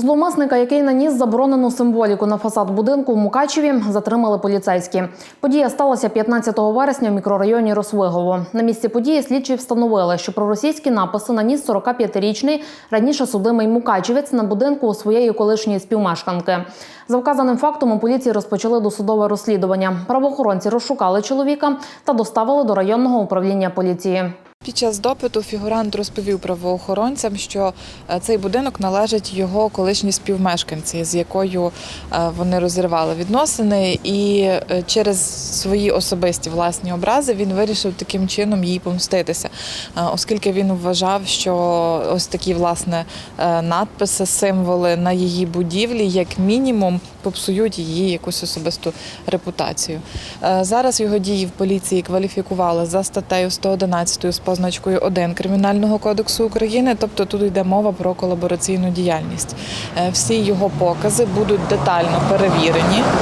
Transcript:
Зловмисника, який наніс заборонену символіку на фасад будинку в Мукачеві, затримали поліцейські. Подія сталася 15 вересня в мікрорайоні Росвигово. На місці події слідчі встановили, що проросійські написи наніс 45-річний раніше судимий мукачевець на будинку у своєї колишньої співмешканки. За вказаним фактом у поліції розпочали досудове розслідування. Правоохоронці розшукали чоловіка та доставили до районного управління поліції. Під час допиту фігурант розповів правоохоронцям, що е, цей будинок належить його колишній співмешканці, з якою е, вони розірвали відносини, і е, через свої особисті власні образи він вирішив таким чином їй помститися, Е, оскільки він вважав, що ось такі власне е, надписи, символи на її будівлі, як мінімум, попсують її якусь особисту репутацію. Е, Зараз його дії в поліції кваліфікували за статтею 111 з позначкою 1 Кримінального кодексу України, тобто тут йде мова про колабораційну діяльність. Всі його покази будуть детально перевірені.